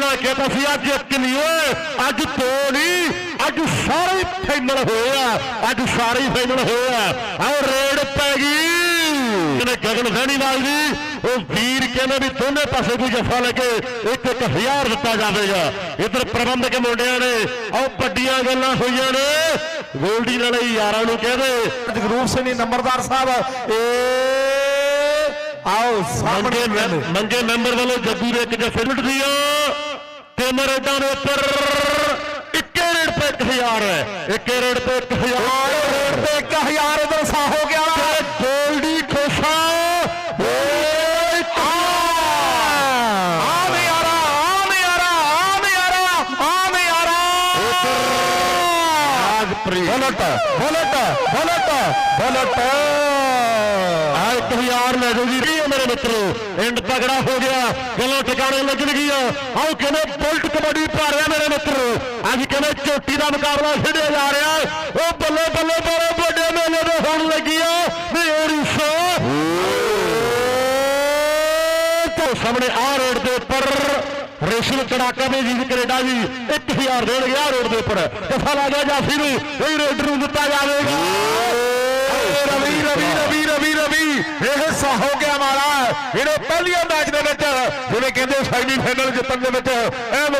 ਪਹਿਲਾਂ ਕਹਿੰਦਾ ਸੀ ਅੱਜ ਇੱਕ ਨਹੀਂ ਓਏ ਅੱਜ ਦੋ ਨਹੀਂ ਅੱਜ ਸਾਰੇ ਫਾਈਨਲ ਹੋਏ ਆ ਅੱਜ ਸਾਰੇ ਫਾਈਨਲ ਹੋਏ ਆ। ਆਹ ਰੇਡ ਪੈ ਗਈ। ਇਹਨੇ ਗਗਨ ਸੈਣੀ ਨਾਲ ਜੀ? ਉਹ ਵੀਰ ਕਹਿੰਦੇ ਵੀ ਦੋਨੇ ਪਾਸੇ ਕੋਈ ਜੱਫਾ ਲੈ ਕੇ ਇੱਕ ਇੱਕ ਹਜ਼ਾਰ ਦਿੱਤਾ ਜਾਵੇਗਾ। ਇਧਰ ਪ੍ਰਬੰਧਕ ਮੁੰਡਿਆਂ ਨੇ ਆਹ ਵੱਡੀਆਂ ਗੱਲਾਂ ਹੋਈਆਂ ਨੇ। ਗੋਲਡੀ ਨਾਲ ਯਾਰਾਂ ਨੂੰ ਕਹਿੰਦੇ ਜਗਰੂਪ ਸਿੰਘ ਨੰਬਰਦਾਰ ਸਾਹਿਬ ਏ ਆਓ ਸਾਹਮਣੇ ਮੰਗੇ ਮੈਂਬਰ ਵੱਲੋਂ ਜੱਗੂ ਦੇ ਇੱਕ ਜੱਫੇ ਲੁੱਟਦੀ ਆ। ਤਿੰਨ ਰੇਡਾਂ ਦੇ ਉੱਪਰ ਇੱਕੇ ਰੇਡ ਤੇ 1000 ਹੈ। ਇੱਕੇ ਰੇਡ ਤੇ 1000 ਰੋਡ ਤੇ 1000 ਉਧਰ ਸਾ ਹੋ ਗਿਆ। ਤੇ Goldy Khosa bullet bullet bullet bullet. ਆ 1000 ਲੈ ਜਾਓ ਜੀ। ਮੇਰੇ ਮਿੱਤਰੋ ਐਂਡ ਤਗੜਾ ਹੋ ਗਿਆ, ਗੱਲਾਂ ਟਿਕਾਣੇ ਲੱਗਣ ਗਈਆਂ। ਆਓ ਕਹਿੰਦੇ ਬੁਲਟ ਕਬੱਡੀ ਪਾ ਰਿਹਾ ਮੇਰੇ ਮਿੱਤਰੋ। ਅੱਜ ਕਹਿੰਦੇ ਚੋਟੀ ਦਾ ਮੁਕਾਬਲਾ ਖੇਡਿਆ ਜਾ ਰਿਹਾ ਉਹ ਬੱਲੇ ਬੱਲੇ ਬੜੇ ਵੱਡੇ ਮੇਲੇ ਦੇ ਹੋਣ ਲੱਗੀ ਆ। ਵੀ ਓਡੀਸ਼ਾ ਤੋਂ ਸਾਹਮਣੇ ਆ ਰੋਡ ਦੇ ਉੱਪਰ। ਰੇਸ਼ਮ ਚੜਾਕਾ ਦੇ ਜੀ ਕੈਨੇਡਾ ਜੀ। 1000 ਦੇਣਗੇ ਆ ਰੋਡ ਦੇ ਉੱਪਰ। ਦਫਾ ਲਾ ਗਿਆ ਜਾਫੀ ਨੂੰ। ਇਹ ਰੇਡਰ ਨੂੰ ਦਿੱਤਾ ਜਾਵੇਗਾ। ਰਵੀ ਰਵੀ ਰਵੀ ਰਵੀ। ਇਹ ਹਿੱਸਾ ਹੋ ਗਿਆ ਮਾਰਾ ਇਹਨੇ ਪਹਿਲੀਆਂ ਮੈਚ ਦੇ ਵਿੱਚ ਜਿਹਨੇ ਕਹਿੰਦੇ ਸੈਮੀ ਫਾਈਨਲ ਜਿੱਤਣ ਦੇ ਵਿੱਚ। ਇਹ